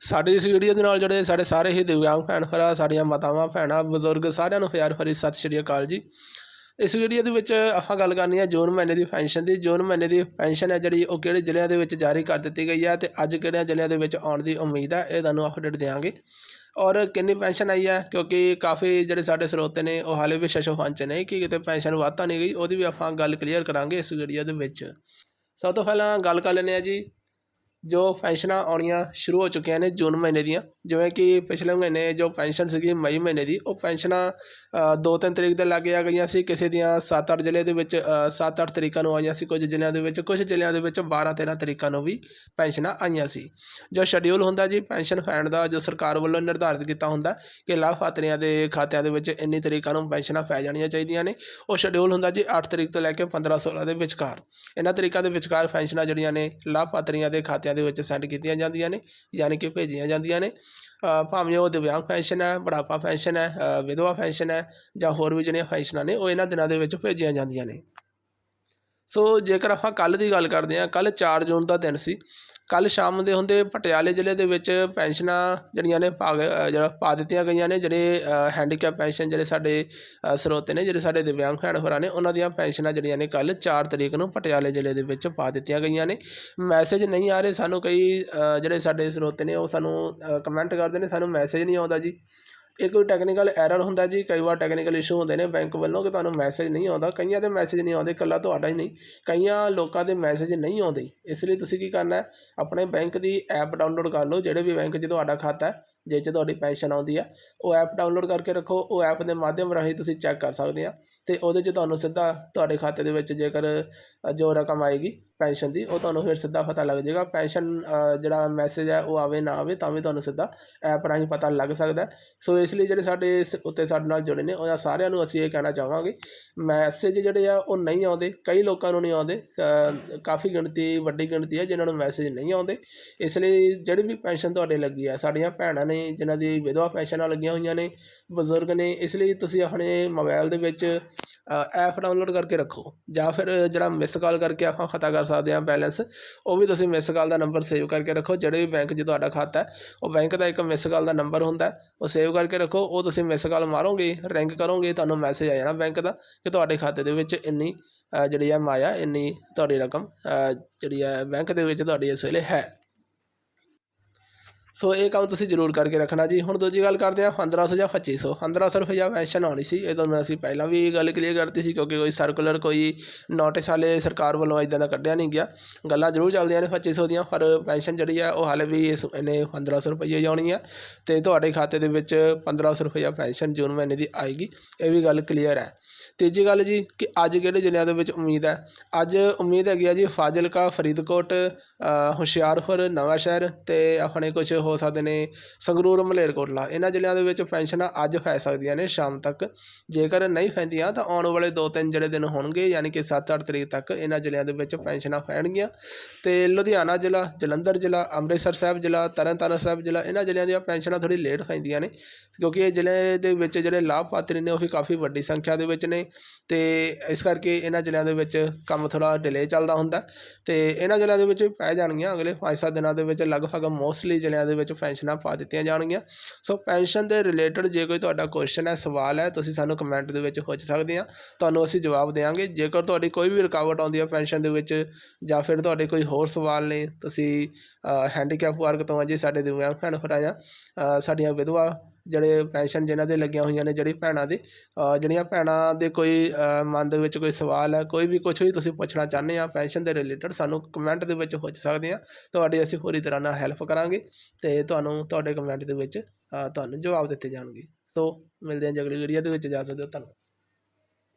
ਸਾਡੇ ਇਸ ਵੀਡੀਓ ਦੇ ਨਾਲ ਜਿਹੜੇ ਸਾਡੇ ਸਾਰੇ ਹੀ ਦਿਵਿਆਂਗ ਭੈਣ ਭਰਾ, ਸਾਡੀਆਂ ਮਾਤਾਵਾਂ, ਭੈਣਾਂ, ਬਜ਼ੁਰਗ ਸਾਰਿਆਂ ਨੂੰ ਹਜ਼ਾਰ ਹਰੀ ਸਤਿ ਸ਼੍ਰੀ ਅਕਾਲ ਜੀ। ਇਸ ਵੀਡੀਓ ਦੇ ਵਿੱਚ ਆਪਾਂ ਗੱਲ ਕਰਨੀ ਹੈ ਜੂਨ ਮਹੀਨੇ ਦੀ ਪੈਨਸ਼ਨ ਦੀ। ਜੂਨ ਮਹੀਨੇ ਦੀ ਪੈਨਸ਼ਨ ਹੈ ਜਿਹੜੀ ਉਹ ਕਿਹੜੇ ਜ਼ਿਲ੍ਹਿਆਂ ਦੇ ਵਿੱਚ ਜਾਰੀ ਕਰ ਦਿੱਤੀ ਗਈ ਹੈ ਤੇ ਅੱਜ ਕਿਹੜਿਆਂ ਜ਼ਿਲ੍ਹਿਆਂ ਦੇ ਵਿੱਚ ਆਉਣ ਦੀ ਉਮੀਦ ਹੈ, ਇਹ ਤੁਹਾਨੂੰ ਅਪਡੇਟ ਦੇਵਾਂਗੇ ਔਰ ਕਿੰਨੀ ਪੈਨਸ਼ਨ ਆਈ ਹੈ, ਕਿਉਂਕਿ ਕਾਫੀ ਜਿਹੜੇ ਸਾਡੇ ਸਰੋਤੇ ਨੇ ਉਹ ਹਾਲੇ ਵੀ ਸ਼ਸ਼ੋਫਾਨ ਚ ਨੇ, ਕਿ ਕਿਤੇ ਪੈਨਸ਼ਨ ਵੱਧ ਤਾਂ ਨਹੀਂ ਗਈ, ਉਹਦੀ ਵੀ ਆਪਾਂ ਗੱਲ ਕਲੀਅਰ ਕਰਾਂਗੇ ਇਸ ਵੀਡੀਓ ਦੇ ਵਿੱਚ। ਸਭ ਤੋਂ ਪਹਿਲਾਂ ਗੱਲ ਕਰ ਲੈਂਦੇ ਹਾਂ ਜੀ ਜੋ ਪੈਨਸ਼ਨਾਂ ਆਉਣੀਆਂ ਸ਼ੁਰੂ ਹੋ ਚੁੱਕੀਆਂ ਨੇ ਜੂਨ ਮਹੀਨੇ ਦੀਆਂ, ਜਿਵੇਂ ਕਿ ਪਿਛਲੇ ਮਹੀਨੇ ਜੋ ਪੈਨਸ਼ਨ ਸੀਗੀ ਮਈ ਮਹੀਨੇ ਦੀ, ਉਹ ਪੈਨਸ਼ਨਾਂ ਦੋ ਤਿੰਨ ਤਰੀਕ ਦੇ ਲਾਗੇ ਆ ਗਈਆਂ ਸੀ, ਕਿਸੇ ਦੀਆਂ 7-8 ਜ਼ਿਲ੍ਹੇ ਦੇ ਵਿੱਚ 7-8 ਤਰੀਕਾਂ ਨੂੰ ਆਈਆਂ ਸੀ, ਕੁਝ ਜ਼ਿਲ੍ਹਿਆਂ ਦੇ ਵਿੱਚ, ਕੁਝ ਜ਼ਿਲ੍ਹਿਆਂ ਦੇ ਵਿੱਚ 12-13 ਤਰੀਕਾਂ ਨੂੰ ਵੀ ਪੈਨਸ਼ਨਾਂ ਆਈਆਂ ਸੀ। ਜੋ ਸ਼ਡਿਊਲ ਹੁੰਦਾ ਜੀ, ਪੈਨਸ਼ਨ ਫੰਡ ਦਾ, ਜੋ ਸਰਕਾਰ ਵੱਲੋਂ ਨਿਰਧਾਰਿਤ ਕੀਤਾ ਹੁੰਦਾ ਕਿ ਲਾਭਪਾਤਰੀਆਂ ਦੇ ਖਾਤਿਆਂ ਦੇ ਵਿੱਚ ਇੰਨੀ ਤਰੀਕਾਂ ਨੂੰ ਪੈਨਸ਼ਨਾਂ ਪੈ ਜਾਣੀਆਂ ਚਾਹੀਦੀਆਂ ਨੇ, ਉਹ ਸ਼ਡਿਊਲ ਹੁੰਦਾ ਜੀ 8 ਤਰੀਕ ਤੋਂ ਲੈ ਕੇ 15-16 ਦੇ ਵਿਚਕਾਰ। ਇਹਨਾਂ ਤਰੀਕਾਂ ਦੇ ਵਿਚਕਾਰ ਪੈਨਸ਼ਨਾਂ ਜਿਹੜੀਆਂ ਨੇ ਲਾਭਪਾਤਰੀਆਂ ਦੇ ਖਾਤਿਆਂ ਦੇ ਵਿੱਚ ਸੈਂਡ ਕੀਤੀਆਂ ਜਾਂਦੀਆਂ ਨੇ, ਯਾਨੀ ਕਿ ਭੇਜੀਆਂ ਜਾਂਦੀਆਂ ਨੇ। ਭਾਵੇਂ ਉਹ ਦਿਵਿਆਂਗ ਪੈਨਸ਼ਨ ਹੈ, ਬੁਢਾਪਾ ਪੈਨਸ਼ਨ ਹੈ ਵਿਧਵਾ ਪੈਨਸ਼ਨ ਹੈ, ਜਾਂ ਹੋਰ ਵੀ ਜਿਹੜੀਆਂ ਪੈਨਸ਼ਨਾਂ ਨੇ, ਉਹ ਇਹਨਾਂ ਦਿਨਾਂ ਦੇ ਵਿੱਚ ਭੇਜੀਆਂ ਜਾਂਦੀਆਂ ਨੇ। ਸੋ ਜੇਕਰ ਆਪਾਂ ਕੱਲ ਦੀ ਗੱਲ ਕਰਦੇ ਹਾਂ ਕੱਲ 4 ਜੂਨ ਦਾ ਦਿਨ ਸੀ ਕੱਲ੍ਹ ਸ਼ਾਮ ਦੇ ਹੁੰਦੇ ਪਟਿਆਲੇ ਜ਼ਿਲ੍ਹੇ ਦੇ ਵਿੱਚ ਪੈਨਸ਼ਨਾਂ ਜਿਹੜੀਆਂ ਨੇ ਪਾ ਗਏ- ਜਿਹੜਾ ਪਾ ਦਿੱਤੀਆਂ ਗਈਆਂ ਨੇ, ਜਿਹੜੇ ਹੈਂਡੀਕੈਪ ਪੈਨਸ਼ਨ ਜਿਹੜੇ ਸਾਡੇ ਸਰੋਤੇ ਨੇ, ਜਿਹੜੇ ਸਾਡੇ ਦਿਵਿਆਂਗ ਭੈਣ ਹੋਰਾਂ ਨੇ, ਉਹਨਾਂ ਦੀਆਂ ਪੈਨਸ਼ਨਾਂ ਜਿਹੜੀਆਂ ਨੇ ਕੱਲ੍ਹ 4 ਤਰੀਕ ਨੂੰ ਪਟਿਆਲੇ ਜ਼ਿਲ੍ਹੇ ਦੇ ਵਿੱਚ ਪਾ ਦਿੱਤੀਆਂ ਗਈਆਂ ਨੇ। ਮੈਸੇਜ ਨਹੀਂ ਆ ਰਹੇ ਸਾਨੂੰ ਕਈ ਜਿਹੜੇ ਸਾਡੇ ਸਰੋਤੇ ਨੇ ਉਹ ਸਾਨੂੰ ਕਮੈਂਟ ਕਰਦੇ ਨੇ, ਸਾਨੂੰ ਮੈਸੇਜ ਨਹੀਂ ਆਉਂਦਾ ਜੀ। ਇਹ ਕੋਈ ਟੈਕਨੀਕਲ ਐਰਰ ਹੁੰਦਾ ਜੀ, ਕਈ ਵਾਰ ਟੈਕਨੀਕਲ ਇਸ਼ੂ ਹੁੰਦੇ ਨੇ ਬੈਂਕ ਵੱਲੋਂ ਕਿ ਤੁਹਾਨੂੰ ਮੈਸੇਜ ਨਹੀਂ ਆਉਂਦਾ, ਕਈਆਂ ਦੇ ਮੈਸੇਜ ਨਹੀਂ ਆਉਂਦੇ, ਇਕੱਲਾ ਤੁਹਾਡਾ ਹੀ ਨਹੀਂ, ਕਈਆਂ ਲੋਕਾਂ ਦੇ ਮੈਸੇਜ ਨਹੀਂ ਆਉਂਦੇ। ਇਸ ਲਈ ਤੁਸੀਂ ਕੀ ਕਰਨਾ ਹੈ, ਆਪਣੇ ਬੈਂਕ ਦੀ ਐਪ ਡਾਊਨਲੋਡ ਕਰ ਲਓ, ਜਿਹੜੇ ਵੀ ਬੈਂਕ 'ਚ ਤੁਹਾਡਾ ਖਾਤਾ ਹੈ, ਜਿਹ 'ਚ ਤੁਹਾਡੀ ਪੈਨਸ਼ਨ ਆਉਂਦੀ ਆ, ਉਹ ਐਪ ਡਾਊਨਲੋਡ ਕਰਕੇ ਰੱਖੋ, ਉਹ ਐਪ ਦੇ ਮਾਧਿਅਮ ਰਾਹੀਂ ਤੁਸੀਂ ਚੈੱਕ ਕਰ ਸਕਦੇ ਆ, ਤੇ ਉਹਦੇ 'ਚ ਤੁਹਾਨੂੰ ਸਿੱਧਾ ਤੁਹਾਡੇ ਖਾਤੇ ਦੇ ਵਿੱਚ ਜੇਕਰ ਜੋ ਰਕਮ ਆਏਗੀ ਪੈਨਸ਼ਨ ਦੀ, ਉਹ ਤੁਹਾਨੂੰ ਫਿਰ ਸਿੱਧਾ ਪਤਾ ਲੱਗ ਜਾਏਗਾ। ਪੈਨਸ਼ਨ ਜਿਹੜਾ ਮੈਸੇਜ ਹੈ, ਉਹ ਆਵੇ ਨਾ ਆਵੇ, ਤਾਂ ਵੀ ਤੁਹਾਨੂੰ ਸਿੱਧਾ ਐਪ ਰਾਹੀਂ ਪਤਾ ਲੱਗ ਸਕਦਾ ਸੋ ਇਸ ਲਈ ਜਿਹੜੇ ਸਾਡੇ ਇਸ ਉੱਤੇ ਸਾਡੇ ਨਾਲ ਜੁੜੇ ਨੇ, ਉਹਨਾਂ ਸਾਰਿਆਂ ਨੂੰ ਅਸੀਂ ਇਹ ਕਹਿਣਾ ਚਾਹਾਂਗੇ ਮੈਸੇਜ ਜਿਹੜੇ ਆ, ਉਹ ਨਹੀਂ ਆਉਂਦੇ। ਕਈ ਲੋਕਾਂ ਨੂੰ ਨਹੀਂ ਆਉਂਦੇ। ਕਾਫੀ ਗਿਣਤੀ, ਵੱਡੀ ਗਿਣਤੀ ਹੈ, ਜਿਨ੍ਹਾਂ ਨੂੰ ਮੈਸੇਜ ਨਹੀਂ ਆਉਂਦੇ। ਇਸ ਲਈ ਜਿਹੜੀ ਵੀ ਪੈਨਸ਼ਨ ਤੁਹਾਡੇ ਲੱਗੀ ਆ, ਸਾਡੀਆਂ ਭੈਣਾਂ ਨੇ, ਜਿਨ੍ਹਾਂ ਦੀ ਵਿਧਵਾ ਪੈਨਸ਼ਨਾਂ ਲੱਗੀਆਂ ਹੋਈਆਂ ਨੇ, ਬਜ਼ੁਰਗ ਨੇ, ਇਸ ਲਈ ਤੁਸੀਂ ਆਪਣੇ ਮੋਬਾਈਲ ਦੇ ਵਿੱਚ ਐਪ ਡਾਊਨਲੋਡ ਕਰਕੇ ਰੱਖੋ। ਜਾਂ ਫਿਰ, ਜਿਹੜਾ ਮਿਸ ਕਾਲ ਕਰਕੇ ਆਪਾਂ ਪਤਾ ਕਰ ਸਕਦੇ ਹਾਂ ਬੈਲੈਂਸ ਉਹ ਵੀ ਤੁਸੀਂ ਮਿਸ ਕਾਲ ਦਾ ਨੰਬਰ ਸੇਵ ਕਰਕੇ ਰੱਖੋ, ਜਿਹੜੇ ਵੀ ਬੈਂਕ 'ਚ ਤੁਹਾਡਾ ਖਾਤਾ ਹੈ, ਉਹ ਬੈਂਕ ਦਾ ਇੱਕ ਮਿਸ ਕਾਲ ਦਾ ਨੰਬਰ ਹੁੰਦਾ ਉਹ ਸੇਵ ਕਰਕੇ ਰੱਖੋ। ਉਹ ਤੁਸੀਂ ਮਿਸ ਕਾਲ ਮਾਰੋਗੇ ਰਿੰਗ ਕਰੋਗੇ, ਤੁਹਾਨੂੰ ਮੈਸੇਜ ਆ ਜਾਣਾ ਬੈਂਕ ਦਾ ਕਿ ਤੁਹਾਡੇ ਖਾਤੇ ਦੇ ਵਿੱਚ ਇੰਨੀ ਜਿਹੜੀ ਹੈ ਮਾਇਆ, ਇੰਨੀ ਤੁਹਾਡੀ ਰਕਮ ਜਿਹੜੀ ਹੈ ਬੈਂਕ ਦੇ ਵਿੱਚ ਤੁਹਾਡੀ ਇਸ ਵੇਲੇ ਹੈ। ਸੋ ਇਹ ਕੰਮ ਤੁਸੀਂ ਜ਼ਰੂਰ ਕਰਕੇ ਰੱਖਣਾ ਜੀ। ਹੁਣ ਦੂਜੀ ਗੱਲ ਕਰਦੇ ਹਾਂ 1500 ਜਾਂ 2500 1500 ਰੁਪਏ ਪੈਨਸ਼ਨ ਆਉਣੀ ਸੀ, ਇਹ ਤੁਹਾਨੂੰ ਅਸੀਂ ਪਹਿਲਾਂ ਵੀ ਗੱਲ ਕਲੀਅਰ ਕਰਤੀ ਸੀ ਕਿਉਂਕਿ ਕੋਈ ਸਰਕੂਲਰ ਕੋਈ ਨੋਟਿਸ ਹਾਲੇ ਸਰਕਾਰ ਵੱਲੋਂ ਇਦਾਂ ਦਾ ਕੱਢਿਆ ਨਹੀਂ ਗਿਆ। ਗੱਲਾਂ ਜ਼ਰੂਰ ਚੱਲਦੀਆਂ ਨੇ 2500 ਦੀਆਂ, ਪਰ ਪੈਨਸ਼ਨ ਜਿਹੜੀ ਆ, ਉਹ ਹਾਲੇ ਵੀ ਇਸ ਇਹਨੇ 1500 ਰੁਪਏ ਹੀ ਆਉਣੀ ਆ। ਤੇ ਤੁਹਾਡੇ ਖਾਤੇ ਦੇ ਵਿੱਚ 1500 ਰੁਪਏ ਪੈਨਸ਼ਨ ਜੂਨ ਮਹੀਨੇ ਦੀ ਆਏਗੀ, ਇਹ ਵੀ ਗੱਲ ਕਲੀਅਰ ਹੈ। ਤੀਜੀ ਗੱਲ ਜੀ, ਕਿ ਅੱਜ ਕਿਹੜੇ ਜ਼ਿਲ੍ਹਿਆਂ ਦੇ ਵਿੱਚ ਉਮੀਦ ਹੈ? ਅੱਜ ਉਮੀਦ ਹੈਗੀ ਆ ਜੀ ਫਾਜ਼ਿਲਕਾ, ਫਰੀਦਕੋਟ ਹੁਸ਼ਿਆਰਪੁਰ ਨਵਾਂ ਸ਼ਹਿਰ ਤੇ ਆਪਣੇ ਕੁਝ ਹੋ ਸਕਦੇ ਨੇ, ਸੰਗਰੂਰ, ਮਲੇਰਕੋਟਲਾ। ਇਹਨਾਂ ਜ਼ਿਲ੍ਹਿਆਂ ਦੇ ਵਿੱਚ ਪੈਨਸ਼ਨਾਂ ਅੱਜ ਫੈ ਸਕਦੀਆਂ ਨੇ ਸ਼ਾਮ ਤੱਕ। ਜੇਕਰ ਨਹੀਂ ਫੈਂਦੀਆਂ ਤਾਂ ਆਉਣ ਵਾਲੇ ਦੋ ਤਿੰਨ ਜਿਹੜੇ ਦਿਨ ਹੋਣਗੇ, ਯਾਨੀ ਕਿ 7-8 ਤਰੀਕ ਤੱਕ ਇਹਨਾਂ ਜ਼ਿਲ੍ਹਿਆਂ ਦੇ ਵਿੱਚ ਪੈਨਸ਼ਨਾਂ ਫੈਣਗੀਆਂ ਤੇ ਲੁਧਿਆਣਾ ਜ਼ਿਲ੍ਹਾ, ਜਲੰਧਰ ਜ਼ਿਲ੍ਹਾ, ਅੰਮ੍ਰਿਤਸਰ ਸਾਹਿਬ ਜ਼ਿਲ੍ਹਾ, ਤਰਨਤਾਰਨ ਸਾਹਿਬ ਜ਼ਿਲ੍ਹਾ, ਇਹਨਾਂ ਜ਼ਿਲ੍ਹਿਆਂ ਦੀਆਂ ਪੈਨਸ਼ਨਾਂ ਥੋੜੀ ਲੇਟ ਫੈਂਦੀਆਂ ਨੇ, ਕਿਉਂਕਿ ਇਹ ਜ਼ਿਲ੍ਹੇ ਦੇ ਵਿੱਚ ਜਿਹੜੇ ਲਾਭਪਾਤਰੀ ਨੇ, ਉਹ ਵੀ ਕਾਫੀ ਵੱਡੀ ਸੰਖਿਆ ਦੇ ਵਿੱਚ ਨੇ। ਤੇ ਇਸ ਕਰਕੇ ਇਹਨਾਂ ਜ਼ਿਲ੍ਹਿਆਂ ਦੇ ਵਿੱਚ ਕੰਮ ਥੋੜਾ ਡਿਲੇ ਚੱਲਦਾ ਹੁੰਦਾ। ਤੇ ਇਹਨਾਂ ਜ਼ਿਲ੍ਹਿਆਂ ਦੇ ਵਿੱਚ ਵੀ ਪੈ ਜਾਣਗੀਆਂ ਅਗਲੇ 5-7 ਦਿਨਾਂ ਦੇ ਵਿੱਚ, ਲਗਭਗ ਮੋਸਟਲੀ ਜ਼ਿਲ੍ਹਿਆਂ ਦੇ ਵਿੱਚ ਪੈਨਸ਼ਨਾਂ ਪਾ ਦਿੱਤੀਆਂ ਜਾਣਗੀਆਂ। ਸੋ ਪੈਨਸ਼ਨ ਦੇ ਰਿਲੇਟਡ ਜੇ ਕੋਈ ਤੁਹਾਡਾ ਕੁਐਸਚਨ ਹੈ, ਸਵਾਲ ਹੈ, ਤੁਸੀਂ ਸਾਨੂੰ ਕਮੈਂਟ ਦੇ ਵਿੱਚ ਪੁੱਛ ਸਕਦੇ ਆ। ਤੁਹਾਨੂੰ ਅਸੀਂ ਜਵਾਬ ਦੇਵਾਂਗੇ। ਜੇਕਰ ਤੁਹਾਡੀ ਕੋਈ ਵੀ ਰੁਕਾਵਟ ਆਉਂਦੀ ਹੈ ਪੈਨਸ਼ਨ ਦੇ ਵਿੱਚ ਜਾਂ ਫਿਰ ਤੁਹਾਡੇ ਕੋਈ ਹੋਰ ਸਵਾਲ ਨੇ, ਤੁਸੀਂ ਹੈਂਡੀਕੈਪ ਵਰਗ ਤੋਂ ਆ ਜੀ, ਸਾਡੇ ਦਿਵਿਆਂਗ ਭੈਣ ਭਰਾ ਆ ਸਾਡੀਆਂ ਵਿਧਵਾ ਜਿਹੜੇ ਪੈਨਸ਼ਨ ਜਿਨ੍ਹਾਂ ਦੇ ਲੱਗੀਆਂ ਹੋਈਆਂ ਨੇ, ਜਿਹੜੀ ਭੈਣਾਂ ਦੇ ਜਿਹੜੀਆਂ ਭੈਣਾਂ ਦੇ ਕੋਈ ਮਨ ਦੇ ਵਿੱਚ ਕੋਈ ਸਵਾਲ ਹੈ, ਕੋਈ ਵੀ ਕੁਛ ਵੀ ਤੁਸੀਂ ਪੁੱਛਣਾ ਚਾਹੁੰਦੇ ਆ ਪੈਨਸ਼ਨ ਦੇ ਰਿਲੇਟਡ ਸਾਨੂੰ ਕਮੈਂਟ ਦੇ ਵਿੱਚ ਪੁੱਛ ਸਕਦੇ ਆ। ਤੁਹਾਡੀ ਅਸੀਂ ਪੂਰੀ ਤਰ੍ਹਾਂ ਨਾਲ ਹੈਲਪ ਕਰਾਂਗੇ ਅਤੇ ਤੁਹਾਨੂੰ ਤੁਹਾਡੇ ਕਮੈਂਟ ਦੇ ਵਿੱਚ ਤੁਹਾਨੂੰ ਜਵਾਬ ਦਿੱਤੇ ਜਾਣਗੇ। ਸੋ ਮਿਲਦੇ ਹਾਂ ਜੀ ਅਗਲੀ ਵੀਡੀਓ ਦੇ ਵਿੱਚ ਜਾ ਸਕਦੇ ਹੋ ਧੰਨਵਾਦ।